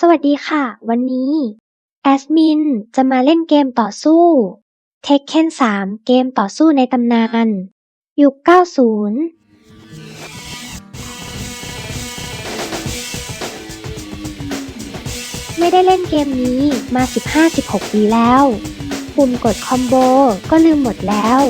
สวัสดีค่ะ วันนี้แอสมินจะมาเล่นเกมต่อสู้ Tekken 3 เกมต่อสู้ในตำนาน ยุค 90ไม่ได้เล่นเกมนี้มา 15-16 ปีแล้ว ปุ่มกดคอมโบก็ลืมหมดแล้ว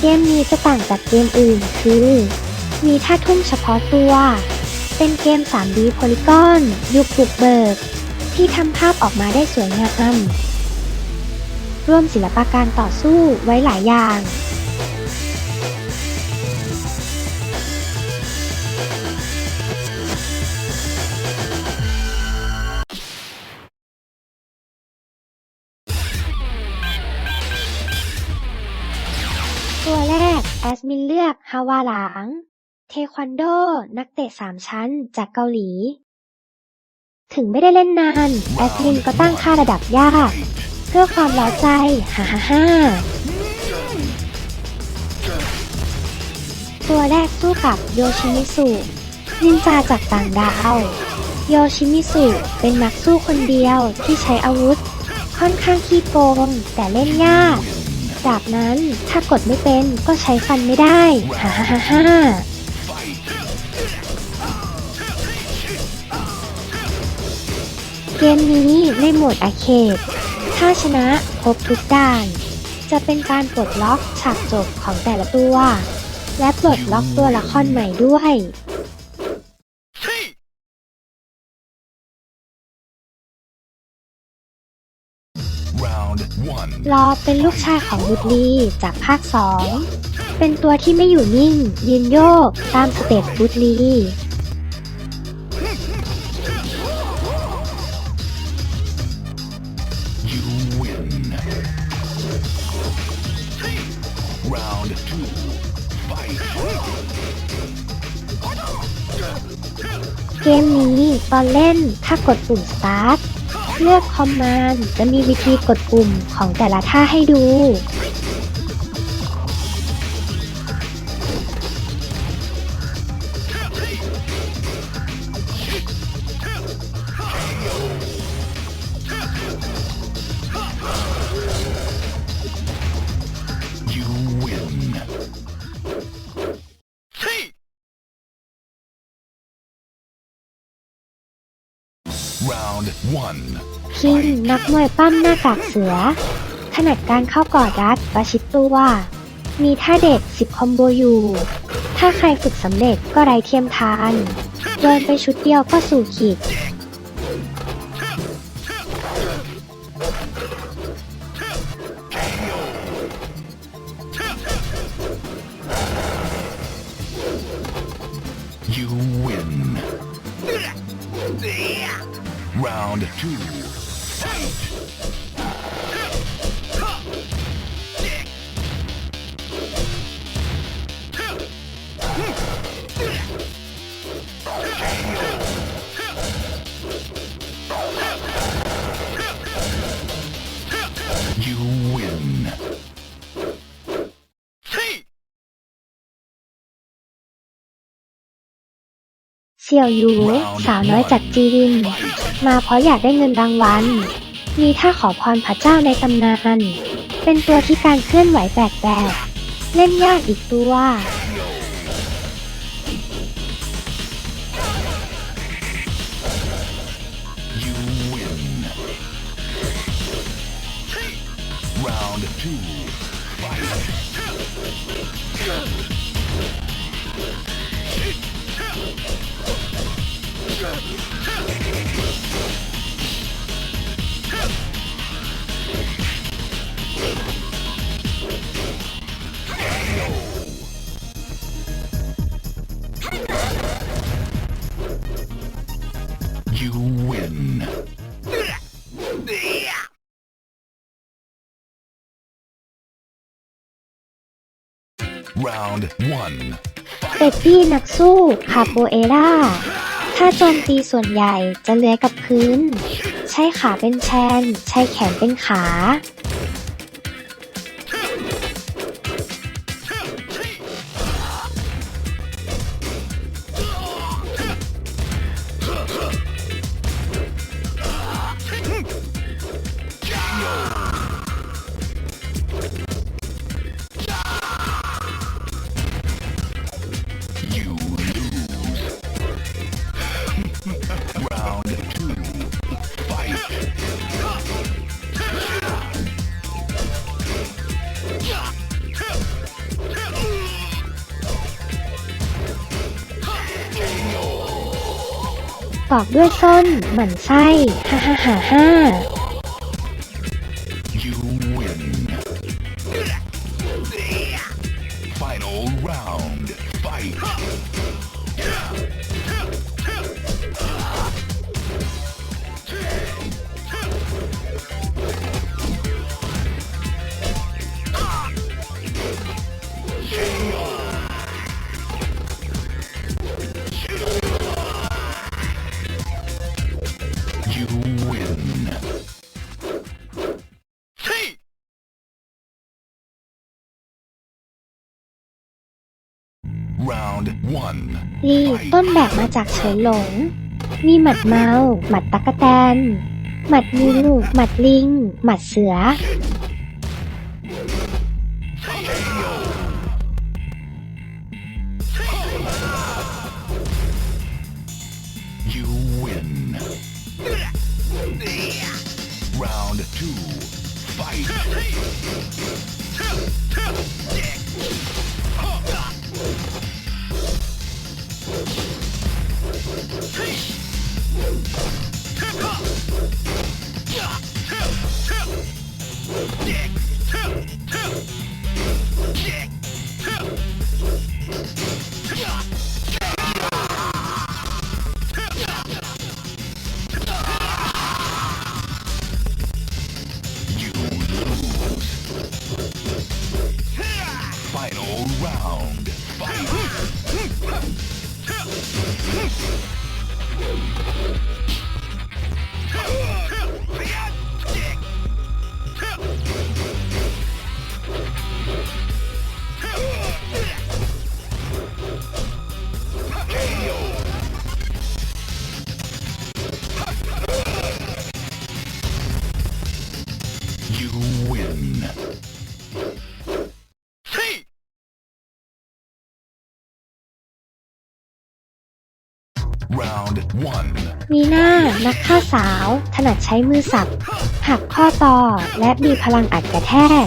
เกมนี้จะต่างจากเกมอื่นคือ มีท่าทุ่มเฉพาะตัว เป็นเกม 3D โพลิกอนยุคบุกเบิก ที่ทำภาพออกมาได้สวยงามร่วมศิลปะการต่อสู้ไว้หลายอย่าง มินเลือกฮาวาหลาง เทควันโด นักเตะสามชั้นจากเกาหลี ถึงไม่ได้เล่นนาน แอสมินก็ตั้งค่าระดับยาก เพื่อความร้าใจ ฮ่าฮ่าฮ่าตัวแรกสู้กับโยชิมิสุนินจาจากต่างดาว โยชิมิสุเป็นนักสู้คนเดียวที่ใช้อาวุธ ค่อนข้างขี้โกงแต่เล่นยาก จากนั้นถ้ากดไม่เป็นก็ใช้ฟันไม่ได้ฮ่าฮ่าฮ่าฮ่าเกมนี้ในโหมดอาเคดถ้าชนะครบทุกด่าน จะเป็นการปลดล็อกฉากจบของแต่ละตัว และปลดล็อกตัวละครใหม่ด้วย รอเป็นลูกชายของบุตรีจากภาคสองเป็นตัวที่ไม่อยู่นิ่ง ยืนโยกตามสเต็ปบุตรี You win. Round two. Fight. เกมนี้ตอนเล่นถ้ากดปุ่ม Start เลือกคอมมานด์จะมีวิธีกดปุ่มของแต่ละท่าให้ดู คิงนักมวยปั้มหน้ากากเสือ ถนัดการเข้ากอดรัดประชิดตัว มีท่าเด็ด10คอมโบอยู่ ถ้าใครฝึกสำเร็จก็ไร้เทียมทาน โดนไปชุดเดียวก็สู่ขีด on two. เสี่ยวหยูสาวน้อยจากจีน มาเพราะอยากได้เงินรางวัล มีท่าขอพรพระเจ้าในตำนาน เป็นตัวที่การเคลื่อนไหวแปลกๆเล่นยากอีกตัว Round 1เป็ดดี้นักสู้คาโปเอราถ้าโจมตีส่วนใหญ่จะเลื้อยกับพื้น ใช้ขาเป็นแชน ใช้แขนเป็นขา ตอกด้วยส้นหมั่นไส้ฮ่าฮ่าฮ่า Round one. ลีต้นแบบมาจากเฉยหลง มีหมัดเมา หมัดตักกะแตน หมัดงูหมัดลิง หมัดเสือ มีหน้านักฆ่าสาว ถนัดใช้มือสับ หักข้อต่อและมีพลังอัดกระแทก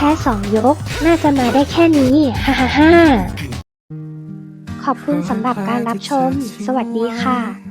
แค่สองยก น่าจะมาได้แค่นี้ ฮ่าฮ่าฮ่าขอบคุณสำหรับการรับชม สวัสดีค่ะ